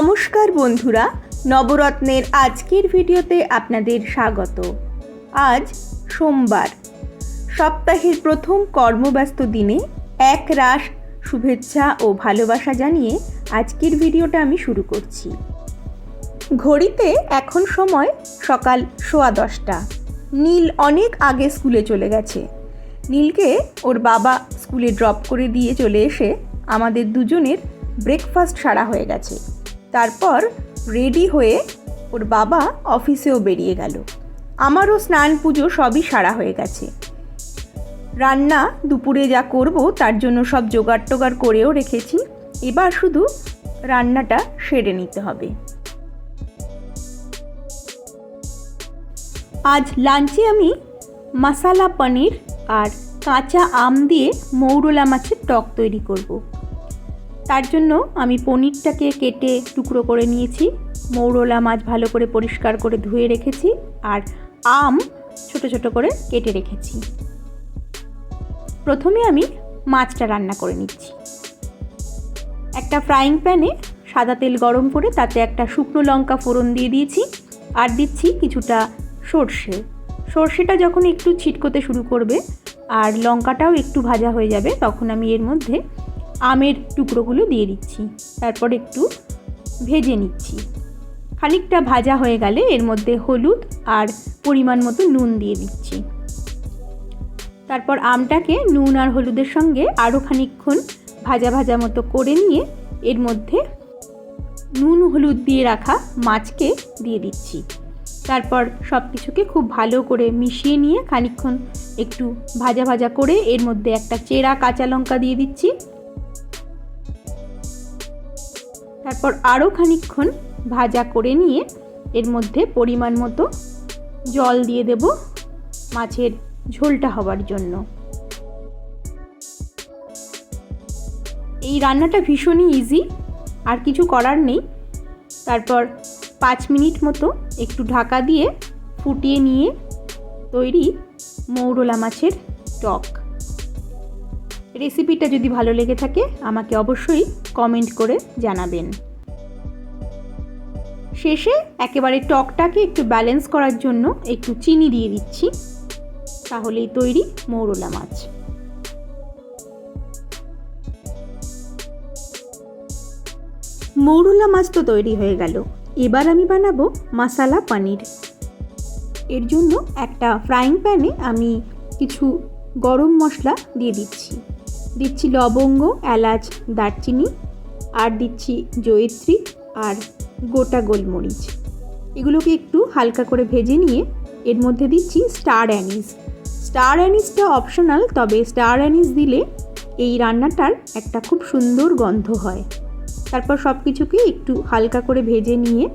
নমস্কার বন্ধুরা, নবরত্নের আজকের ভিডিওতে আপনাদের স্বাগত। আজ সোমবার, সপ্তাহের প্রথম কর্মব্যস্ত দিনে এক রাশ শুভেচ্ছা ও ভালোবাসা জানিয়ে আজকের ভিডিওটা আমি শুরু করছি। ঘড়িতে এখন সময় সকাল সোয়া দশটা। নীল অনেক আগে স্কুলে চলে গেছে। নীলকে ওর বাবা স্কুলে ড্রপ করে দিয়ে চলে এসে আমাদের দুজনের ব্রেকফাস্ট সারা হয়ে গেছে। তারপর রেডি হয়ে ওর বাবা অফিসেও বেরিয়ে গেল। আমারও স্নান পুজো সবই সারা হয়ে গেছে। রান্না দুপুরে যা করব তার জন্য সব জোগাড় টোগাড় করেও রেখেছি। এবার শুধু রান্নাটা সেরে নিতে হবে। আজ লাঞ্চে আমি মাসালা পনির আর কাঁচা আম দিয়ে মৌরলা মাছের টক তৈরি করব। তার জন্য আমি পনিরটাকে কেটে টুকরো করে নিয়েছি। মৌরলা মাছ ভালো করে পরিষ্কার করে ধুয়ে রেখেছি আর আম ছোট ছোট করে কেটে রেখেছি। প্রথমে আমি মাছটা রান্না করে নিচ্ছি। একটা ফ্রাইং প্যানে সাদা তেল গরম করে তাতে একটা শুকনো লঙ্কা ফোড়ন দিয়ে দিয়েছি আর দিচ্ছি কিছুটা সর্ষে। সর্ষেটা যখন একটু ছিটকোতে শুরু করবে আর লঙ্কাটাও একটু ভাজা হয়ে যাবে, তখন আমি এর মধ্যে আমের টুকরোগুলো দিয়ে দিচ্ছি। তারপর একটু ভেজে নিচ্ছি। খানিকটা ভাজা হয়ে গেলে এর মধ্যে হলুদ আর পরিমাণ মতো নুন দিয়ে দিচ্ছি। তারপর আমটাকে নুন আর হলুদের সঙ্গে আরও খানিকক্ষণ ভাজা ভাজা মতো করে নিয়ে এর মধ্যে নুন হলুদ দিয়ে রাখা মাছকে দিয়ে দিচ্ছি। তারপর সব কিছুকে খুব ভালো করে মিশিয়ে নিয়ে খানিকক্ষণ একটু ভাজা ভাজা করে এর মধ্যে একটা চেরা কাঁচা লঙ্কা দিয়ে দিচ্ছি। তারপর আরও খানিকক্ষণ ভাজা করে নিয়ে এর মধ্যে পরিমাণ মতো জল দিয়ে দেব মাছের ঝোলটা হবার জন্য। এই রান্নাটা ভীষণই ইজি আর কিছু করার নেই। তারপর পাঁচ মিনিট মতো একটু ঢাকা দিয়ে ফুটিয়ে নিয়ে তৈরি মৌরলা মাছের টক। রেসিপিটা যদি ভালো লেগে থাকে, আমাকে অবশ্যই কমেন্ট করে জানাবেন। শেষে একেবারে টকটাকে একটু ব্যালেন্স করার জন্য একটু চিনি দিয়ে দিচ্ছি। তাহলেই তৈরি মৌরলা মাছ। মৌরলা মাছ তো তৈরি হয়ে গেল। এবার আমি বানাবো মাসালা পনির। এর জন্য একটা ফ্রাইং প্যানে আমি কিছু গরম মশলা দিয়ে দিচ্ছি। দিচ্ছি লবঙ্গ, এলাচ, দারচিনি, আর দিচ্ছি জয়িত্রী আর গোটা গোলমরিচ। এগুলোকে একটু হালকা করে ভেজে নিয়ে এর মধ্যে দিচ্ছি স্টার অ্যানিস। স্টার অ্যানিসটা অপশনাল, তবে স্টার অ্যানিস দিলে এই রান্নাটার একটা খুব সুন্দর গন্ধ হয়। তারপর সব কিছুকে একটু হালকা করে ভেজে নিয়ে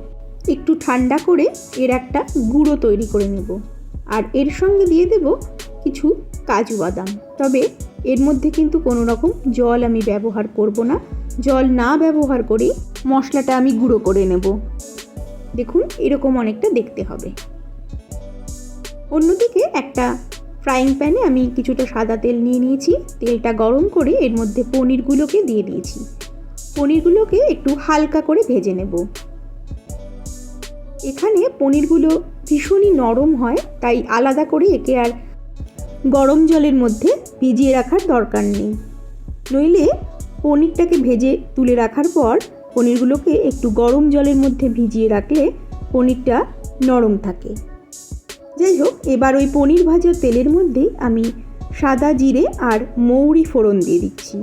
একটু ঠান্ডা করে এর একটা গুঁড়ো তৈরি করে নেব। আর এর সঙ্গে দিয়ে দেব কিছু কাজু বাদাম। তবে এর মধ্যে কিন্তু কোনো রকম জল আমি ব্যবহার করব না। জল না ব্যবহার করে মশলাটা আমি গুঁড়ো করে নেব। দেখুন, এরকম অনেকটা দেখতে হবে। অন্যদিকে একটা ফ্রাইং প্যানে আমি কিছুটা সাদা তেল নিয়ে নিয়েছি। তেলটা গরম করে এর মধ্যে পনিরগুলোকে দিয়ে দিয়েছি। পনিরগুলোকে একটু হালকা করে ভেজে নেব। এখানে পনিরগুলো ভীষণই নরম হয়, তাই আলাদা করে একে আর গরম জলের মধ্যে ভিজিয়ে রাখার দরকার নেই। নইলে পনিরটাকে ভেজে তুলে রাখার পর পনিরগুলোকে একটু গরম জলের মধ্যে ভিজিয়ে রাখলে পনিরটা নরম থাকে। যাই হোক এবার ওই পনির ভাজা তেলের মধ্যেই আমি সাদা জিরে আর মৌরি ফোড়ন দিয়ে দিচ্ছি।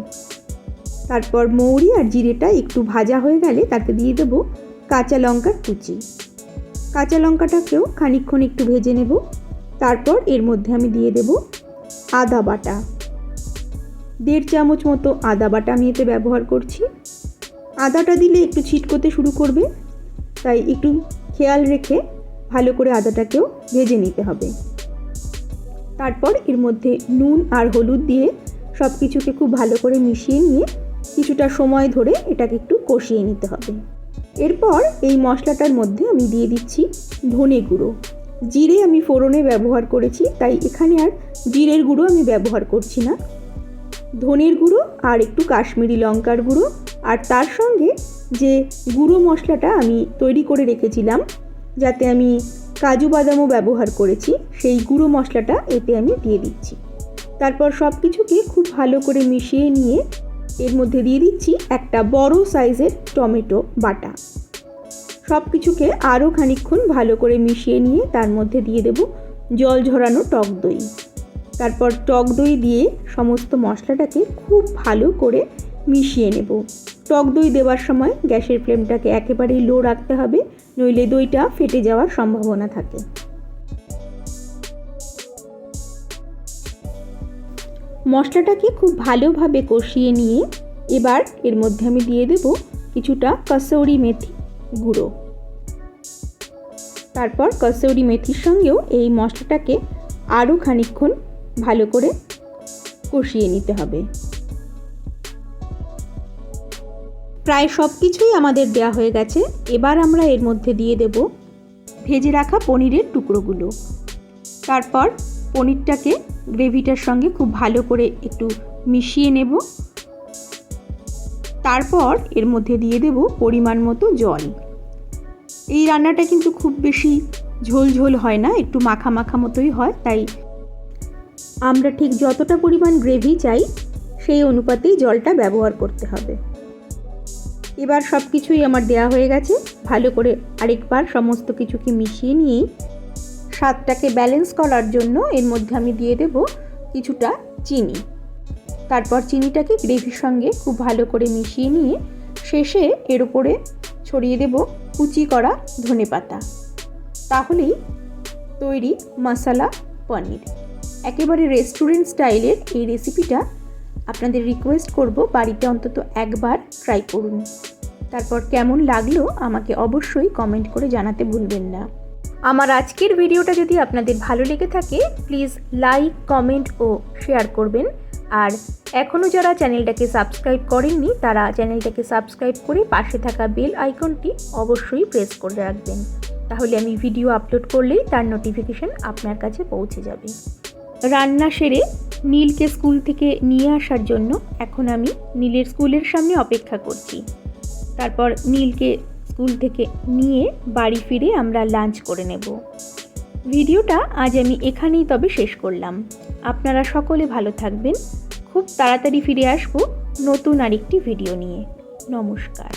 তারপর মৌরি আর জিরেটা একটু ভাজা হয়ে গেলে তাতে দিয়ে দেবো কাঁচা লঙ্কার কুচি। কাঁচা লঙ্কাটাকেও খানিকক্ষণ একটু ভেজে নেব। তারপর এর মধ্যে আমি দিয়ে দেব আদা বাটা। দেড় চামচ মতো আদা বাটা আমি এতে ব্যবহার করছি। আদাটা দিলে একটু ছিটকোতে শুরু করবে, তাই একটু খেয়াল রেখে ভালো করে আদাটাকেও ভেজে নিতে হবে। তারপর এর মধ্যে নুন আর হলুদ দিয়ে সব কিছুকে খুব ভালো করে মিশিয়ে নিয়ে কিছুটা সময় ধরে এটাকে একটু কষিয়ে নিতে হবে। এরপর এই মশলাটার মধ্যে আমি দিয়ে দিচ্ছি ধনে গুঁড়ো। জিরে আমি ফোড়নে ব্যবহার করেছি, তাই এখানে আর জিরের গুঁড়ো আমি ব্যবহার করছি না। ধনের গুঁড়ো আর একটু কাশ্মীরি লঙ্কার গুঁড়ো। আর তার সঙ্গে যে গুঁড়ো মশলাটা আমি তৈরি করে রেখেছিলাম, যাতে আমি কাজু বাদামও ব্যবহার করেছি, সেই গুঁড়ো মশলাটা এতে আমি দিয়ে দিচ্ছি। তারপর সব কিছুকে খুব ভালো করে মিশিয়ে নিয়ে এর মধ্যে দিয়ে দিচ্ছি একটা বড় সাইজের টমেটো বাটা। সব কিছুকে আরও খানিকক্ষণ ভালো করে মিশিয়ে নিয়ে তার মধ্যে দিয়ে দেব জল ঝরানো টক দই। তারপর টক দই দিয়ে সমস্ত মশলাটাকে খুব ভালো করে মিশিয়ে নেব। টক দই দেওয়ার সময় গ্যাসের ফ্লেমটাকে একেবারেই লো রাখতে হবে, নইলে দইটা ফেটে যাওয়ার সম্ভাবনা থাকে। মশলাটাকে খুব ভালোভাবে কষিয়ে নিয়ে এবার এর মধ্যে আমি দিয়ে দেব কিছুটা কসৌরি মেথি। গুঁড়ো। তারপর কসৌরি মেথির সঙ্গেও এই মশলাটাকে আরও খানিকক্ষণ ভালো করে কষিয়ে নিতে হবে। প্রায় সব কিছুই আমাদের দেয়া হয়ে গেছে। এবার আমরা এর মধ্যে দিয়ে দেব ভেজে রাখা পনিরের টুকরোগুলো। তারপর পনিরটাকে গ্রেভিটার সঙ্গে খুব ভালো করে একটু মিশিয়ে নেব। তারপর এর মধ্যে দিয়ে দেব পরিমাণ মতো জল। এই রান্নাটা কিন্তু খুব বেশি ঝোল ঝোল হয় না, একটু মাখা মাখা মতোই হয়, তাই আমরা ঠিক যতটা পরিমাণ গ্রেভি চাই, সেই অনুপাতেই জলটা ব্যবহার করতে হবে। এবার সব কিছুই আমার দেয়া হয়ে গেছে, ভালো করে আরেকবার সমস্ত কিছুকে মিশিয়ে নিয়েই স্বাদটাকে ব্যালেন্স করার জন্য এর মধ্যে আমি দিয়ে দেব কিছুটা চিনি। তারপর চিনিটাকে গ্রেভির সঙ্গে খুব ভালো করে মিশিয়ে নিয়ে শেষে এর উপরে ছড়িয়ে দেব কুচি করা ধনে পাতা। তাহলেই তৈরি মশালা পনির। একেবারে রেস্টুরেন্ট স্টাইলের এই রেসিপিটা আপনাদের রিকোয়েস্ট করব বাড়িতে অন্তত একবার ট্রাই করুন। তারপর কেমন লাগল আমাকে অবশ্যই কমেন্ট করে জানাতে ভুলবেন না। আমার আজকের ভিডিওটা যদি আপনাদের ভালো লেগে থাকে প্লিজ লাইক কমেন্ট ও শেয়ার করবেন। আর এখনও যারা চ্যানেলটাকে সাবস্ক্রাইব করেননি, তারা চ্যানেলটাকে সাবস্ক্রাইব করে পাশে থাকা বেল আইকনটি অবশ্যই প্রেস করে রাখবেন। তাহলে আমি ভিডিও আপলোড করলেই তার নোটিফিকেশন আপনার কাছে পৌঁছে যাবে। রান্না সেরে নীলকে স্কুল থেকে নিয়ে আসার জন্য এখন আমি নীলের স্কুলের সামনে অপেক্ষা করছি। তারপর নীলকে স্কুল থেকে নিয়ে বাড়ি ফিরে আমরা লাঞ্চ করে নেব। ভিডিওটা আজ আমি এখানেই তবে শেষ করলাম। আপনারা সকলে ভালো থাকবেন। খুব তাড়াতাড়ি ফিরে আসব নতুন আরেকটি ভিডিও নিয়ে। নমস্কার।